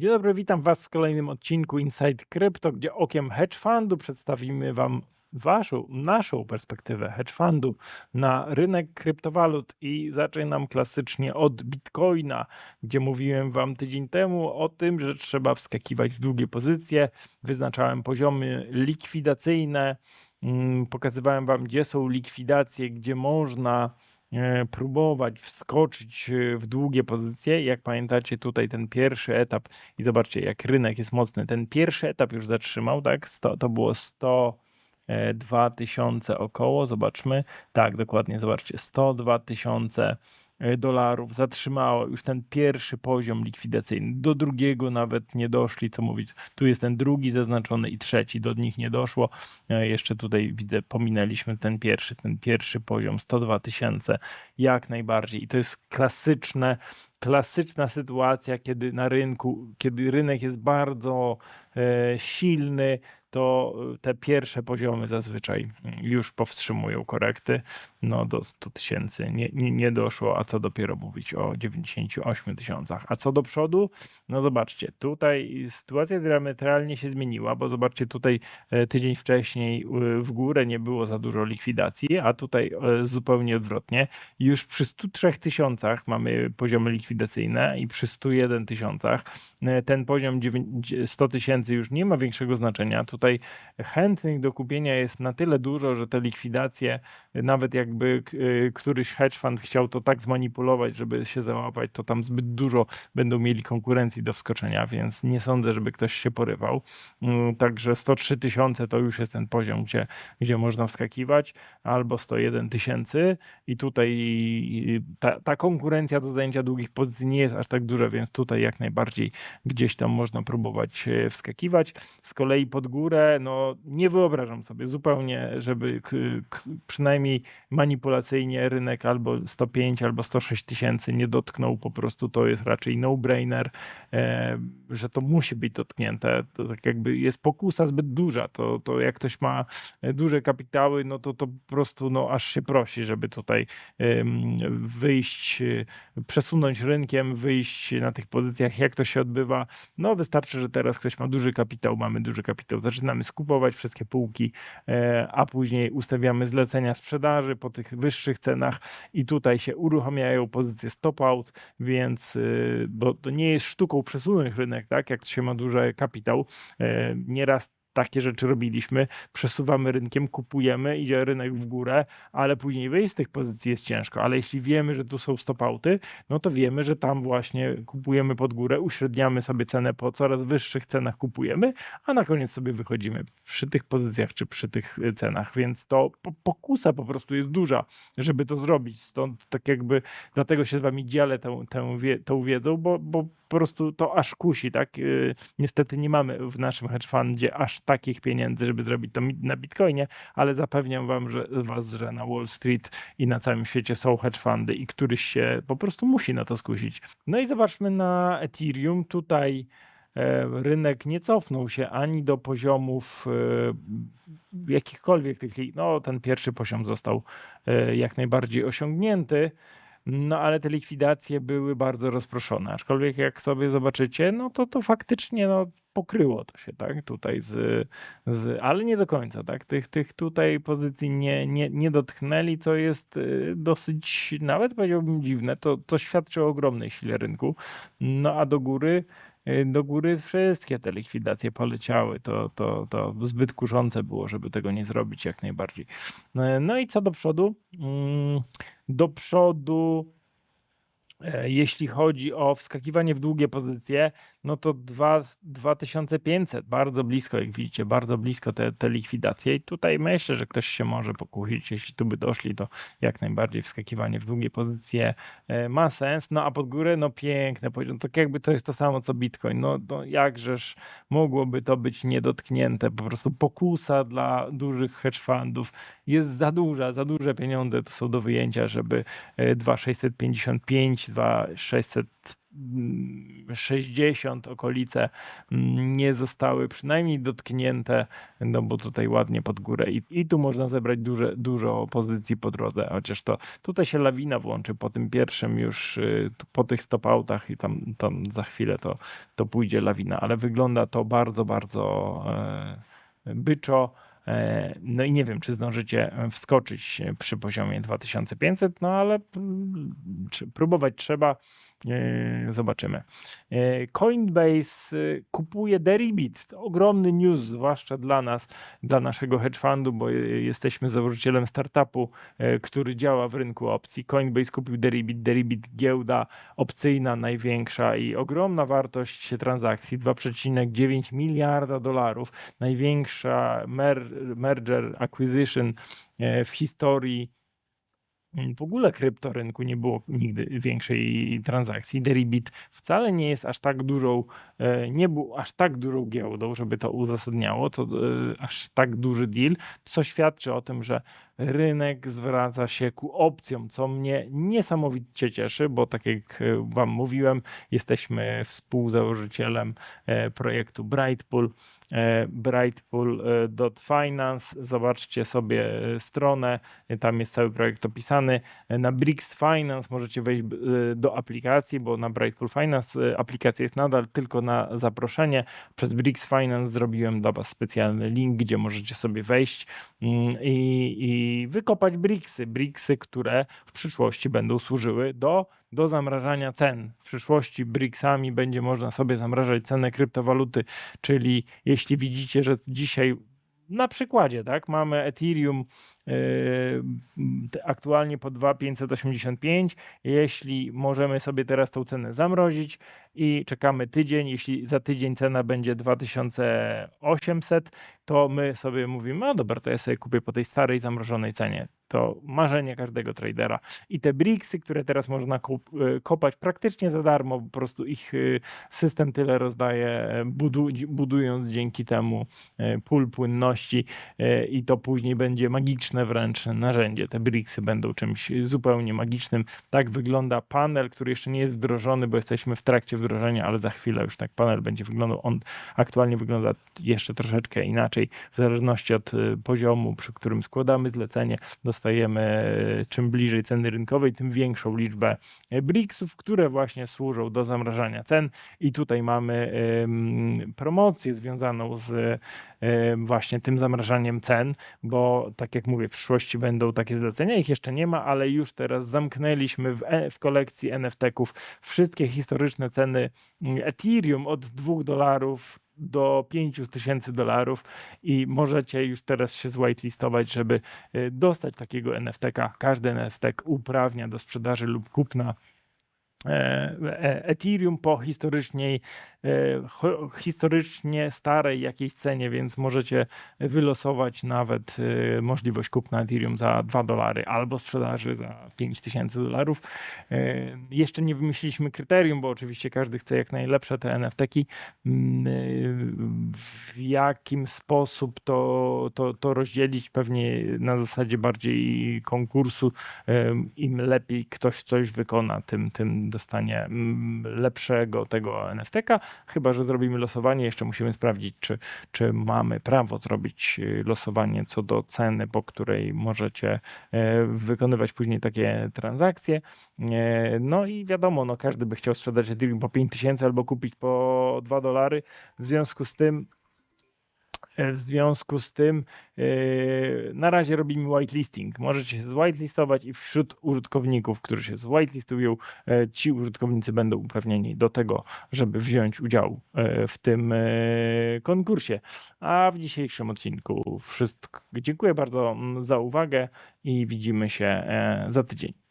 Dzień dobry, witam Was w kolejnym odcinku Inside Crypto, gdzie okiem hedge fundu przedstawimy Wam Waszą, naszą perspektywę hedge fundu na rynek kryptowalut. I zaczynam klasycznie od Bitcoina, gdzie mówiłem Wam tydzień temu o tym, że trzeba wskakiwać w długie pozycje, wyznaczałem poziomy likwidacyjne, mm, pokazywałem Wam, gdzie są likwidacje, gdzie można próbować wskoczyć e, w długie pozycje. Jak pamiętacie, tutaj ten pierwszy etap i zobaczcie, jak rynek jest mocny. Ten pierwszy etap już zatrzymał, tak? 100, to było 102 tysiące około, zobaczmy. Tak, dokładnie, zobaczcie, 102 tysiące e, dolarów zatrzymało już ten pierwszy poziom likwidacyjny. Do drugiego nawet nie doszli, co mówić. Tu jest ten drugi zaznaczony i trzeci, do nich nie doszło. E, Jeszcze tutaj widzę, pominęliśmy ten pierwszy, ten pierwszy poziom 102 tysiące, jak najbardziej. I to jest klasyczne, klasyczna sytuacja, kiedy na rynku, kiedy rynek jest bardzo e, silny, to e, te pierwsze poziomy zazwyczaj już powstrzymują korekty. No do 100 tysięcy nie, nie, nie doszło, a co dopiero mówić o 98 tysiącach. A co do przodu, no zobaczcie, tutaj sytuacja diametralnie się zmieniła, bo zobaczcie tutaj e, tydzień wcześniej e, w górę nie było za dużo likwidacji, a tutaj e, zupełnie odwrotnie. Już przy 103 tysiącach mamy poziomy likwidacyjne i przy 101 tysiącach e, ten poziom 9 100 tysięcy już nie ma większego znaczenia. Tutaj chętnych do kupienia jest na tyle dużo, że te likwidacje, nawet jakby y, któryś hedge fund chciał to tak zmanipulować, żeby się załapać, to tam zbyt dużo będą mieli konkurencji do wskoczenia, więc nie sądzę, żeby ktoś się porywał. Mm, Także 103 tysiące to już jest ten poziom, gdzie, gdzie można wskakiwać, albo 101 tysięcy i tutaj ta, ta konkurencja do zajęcia długich pozycji nie jest aż tak duża, więc tutaj jak najbardziej gdzieś tam można próbować e, wskakiwać. Z kolei pod górę, no nie wyobrażam sobie zupełnie, żeby przynajmniej manipulacyjnie rynek albo 105 albo 106 tysięcy nie dotknął, po prostu to jest raczej no-brainer, e, że to musi być dotknięte. To tak jakby jest pokusa zbyt duża, to, to jak ktoś ma e, duże kapitały, no to to po prostu no, aż się prosi, żeby tutaj em, wyjść, e, przesunąć rynkiem, wyjść na tych pozycjach, jak to się odbywa. No wystarczy, że teraz ktoś ma duży kapitał, mamy duży kapitał, zaczynamy skupować wszystkie półki, e, a później ustawiamy zlecenia sprzedaży po tych wyższych cenach i tutaj się uruchamiają pozycje stop out, więc y, bo to nie jest sztuką przesunąć rynek, tak, jak się ma duży kapitał. E, Nieraz takie rzeczy robiliśmy, przesuwamy rynkiem, kupujemy, idzie rynek w górę, ale później wyjść z tych pozycji jest ciężko, ale jeśli wiemy, że tu są stopauty, no to wiemy, że tam właśnie kupujemy pod górę, uśredniamy sobie cenę po coraz wyższych cenach kupujemy, a na koniec sobie wychodzimy przy tych pozycjach czy przy tych y, cenach, więc to po- pokusa po prostu jest duża, żeby to zrobić, stąd tak jakby dlatego się z wami dzielę tę, wie, tą wiedzą, bo, bo po prostu to aż kusi, tak? Y, Niestety nie mamy w naszym hedge fundzie aż takich pieniędzy, żeby zrobić to na Bitcoinie, ale zapewniam wam, że was, że na Wall Street i na całym świecie są hedge fundy i któryś się po prostu musi na to skusić. No i zobaczmy na Ethereum. Tutaj e, rynek nie cofnął się ani do poziomów e, jakichkolwiek tych, no ten pierwszy poziom został e, jak najbardziej osiągnięty. No ale te likwidacje były bardzo rozproszone, aczkolwiek jak sobie zobaczycie, no to to faktycznie no, pokryło to się, tak, tutaj z, z ale nie do końca, tak, tych, tych tutaj pozycji nie, nie, nie dotknęli, co jest y, dosyć, nawet powiedziałbym dziwne, to, to świadczy o ogromnej sile rynku, no a do góry y, do góry wszystkie te likwidacje poleciały. To, to, to zbyt kuszące było, żeby tego nie zrobić jak najbardziej. No no i co do przodu? Mm, Do przodu, e, jeśli chodzi o wskakiwanie w długie pozycje, no to dwa- 2500, bardzo blisko, jak widzicie, bardzo blisko te, te likwidacje. I tutaj myślę, że ktoś się może pokusić. Jeśli tu by doszli, to jak najbardziej wskakiwanie w długie pozycje e, ma sens. No a pod górę, no piękne poziom. Tak jakby to jest to samo co Bitcoin. No, no jakżeż mogłoby to być niedotknięte. Po prostu pokusa dla dużych hedge fundów jest za duża, za duże pieniądze to są do wyjęcia, żeby e, 2,655, 2,600 mm, 60 okolice mm, nie zostały przynajmniej dotknięte, no bo tutaj ładnie pod górę i, i tu można zebrać duże, dużo pozycji po drodze, chociaż to tutaj się lawina włączy po tym pierwszym już, y, po tych stopoutach i tam, tam za chwilę to, to pójdzie lawina, ale wygląda to bardzo, bardzo e, byczo. E, No i nie wiem, czy zdążycie wskoczyć przy poziomie 2500, no ale mm, próbować trzeba. E, Zobaczymy. E, Coinbase e, kupuje Deribit. Ogromny news, zwłaszcza dla nas, dla naszego hedge fundu, bo jesteśmy założycielem startupu, który działa w rynku opcji. Coinbase kupił Deribit. Deribit giełda opcyjna największa i ogromna wartość transakcji 2,9 miliarda dolarów. Największa mer merger acquisition w historii w ogóle kryptorynku nie było nigdy większej transakcji. Deribit wcale nie jest aż tak dużą, e, nie był aż tak dużą giełdą, żeby to uzasadniało, to e, aż tak duży deal, co świadczy o tym, że rynek zwraca się ku opcjom, co mnie niesamowicie cieszy, bo tak jak e, Wam mówiłem, jesteśmy współzałożycielem projektu Brightpool. Brightpool.finance. Zobaczcie sobie stronę, tam jest cały projekt opisany. Na Brix Finance możecie wejść e, do aplikacji, bo na Brightpool Finance e, aplikacja jest nadal tylko na zaproszenie. Przez Brix Finance zrobiłem dla Was specjalny link, gdzie możecie sobie wejść mm, i, i wykopać briksy. Briksy, które w przyszłości będą służyły do, do zamrażania cen. W przyszłości briksami będzie można sobie zamrażać cenę kryptowaluty, czyli jeśli widzicie, że dzisiaj na przykładzie, tak, mamy Ethereum yy, aktualnie po 2,585. Jeśli możemy sobie teraz tą cenę zamrozić i czekamy tydzień, jeśli za tydzień cena będzie 2800, to my sobie mówimy, no dobra, to ja sobie kupię po tej starej zamrożonej cenie. To marzenie każdego tradera. I te briksy, które teraz można y, kopać praktycznie za darmo, po prostu ich y, system tyle rozdaje, budu- budując dzięki temu e, pól płynności i to później będzie magiczne wręcz narzędzie. Te briksy będą czymś zupełnie magicznym. Tak wygląda panel, który jeszcze nie jest wdrożony, bo jesteśmy w trakcie wdrożenia, ale za chwilę już tak panel będzie wyglądał. On aktualnie wygląda jeszcze troszeczkę inaczej, w zależności od y, poziomu, przy którym składamy zlecenie, y, czym bliżej ceny rynkowej, tym większą liczbę y, briksów, które właśnie służą do zamrażania cen. I tutaj mamy promocję związaną z ym, właśnie tym zamrażaniem cen, bo tak jak mówię, w przyszłości będą takie zlecenia, ich jeszcze nie ma, ale już teraz zamknęliśmy w, e- w kolekcji NFT-ków wszystkie historyczne ceny mm, Ethereum od 2 dolarów do 5 tysięcy dolarów i możecie już teraz się zwhitelistować, żeby y, dostać takiego NFT-ka. Każdy NFT uprawnia do sprzedaży lub kupna Ethereum po historycznie, e, historycznie starej jakiejś cenie, więc możecie wylosować nawet e, możliwość kupna Ethereum za 2 dolary albo sprzedaży za 5000 dolarów. E, Jeszcze nie wymyśliliśmy kryterium, bo oczywiście każdy chce jak najlepsze te NFT-ki. Mm, e, W jakim sposób to, to, to rozdzielić? Pewnie na zasadzie bardziej konkursu. Im lepiej ktoś coś wykona, tym, tym dostanie mm, lepszego tego NFT-ka. Chyba, że zrobimy losowanie. Jeszcze musimy sprawdzić, czy, czy mamy prawo zrobić y, losowanie co do ceny, po której możecie e, wykonywać później takie transakcje. E, No i wiadomo, no każdy by chciał sprzedać Ethereum po 5000 albo kupić po 2 dolary. W związku z tym W związku z tym e, na razie robimy whitelisting. Możecie się zwhitelistować i wśród użytkowników, którzy się zwhitelistują, e, ci użytkownicy będą uprawnieni do tego, żeby wziąć udział e, w tym e, konkursie. A w dzisiejszym odcinku wszystko. Dziękuję bardzo mm, za uwagę i widzimy się e, za tydzień.